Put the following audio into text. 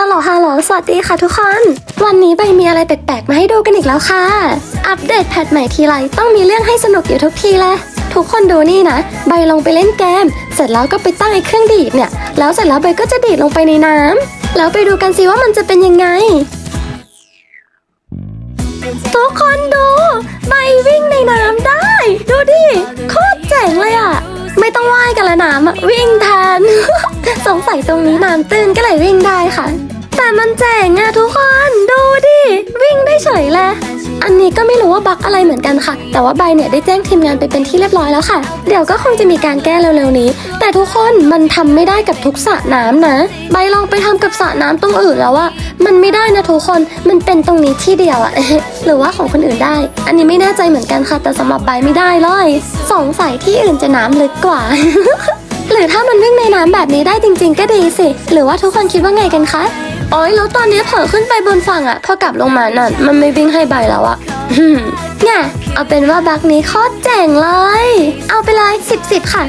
ฮัลโหลฮัลโหลสวัสดีค่ะทุกคน วันนี้ใบมีอะไรแปลกๆ มาให้ดูกันอีกแล้วค่ะ อัปเดตแพทใหม่ทีไรต้องมีเรื่องให้สนุกอยู่ทุกทีเลยทุกคนดูนี่นะ ใบลงไปเล่นเกม เสร็จแล้วก็ไปตั้งไอ้เครื่องดีดเนี่ย แล้วเสร็จแล้วใบก็จะดีดลงไปในน้ำแล้วไปดูกันสิว่ามันจะเป็นยังไง ทุกคนดู ใบวิ่งในน้ำได้ ดูดิ โคตรเจ๋งเลยอะไม่ต้องว่ายกันละน้ำอะวิ่งแทน สงสัยตรงนี้น้ำตื้นก็เลยวิ่งได้ค่ะ แต่มันเจ๋งอะทุกคน ดูดิ วิ่งได้เฉยเลย อันนี้ก็ไม่รู้ว่าบั๊กอะไรเหมือนกันค่ะ แต่ว่าใบเนี่ยได้แจ้งทีมงานไปเป็นที่เรียบร้อยแล้วค่ะ เดี๋ยวก็คงจะมีการแก้เร็วๆนี้ แต่ทุกคนมันทำไม่ได้กับทุกสระน้ำนะ ใบลองไปทำกับสระน้ำตรงอื่นแล้วอะมันไม่ได้นะทุกคน มันเป็นตรงนี้ที่เดียวอะหรือว่าของคนอื่นได้ อันนี้ไม่แน่ใจเหมือนกันค่ะ แต่สำหรับใบไม่ได้เลย สงสัยที่อื่นจะน้ำลึกกว่า รือถ้ามันวิ่งในน้ำแบบนี้ได้จริง ๆ ก็ดีสิ หรือว่าทุกคนคิดว่าไงกันคะโอ้ยแล้วตอนนี้เผลอขึ้นไปบนฝั่งอะพอกลับลงมานั่นมันไม่วิ่งให้ใบแล้วอะเนี่ยเอาเป็นว่าบักนี้โคตรเจ๋งเลย เอาไปเลยสิบสิบค่ะ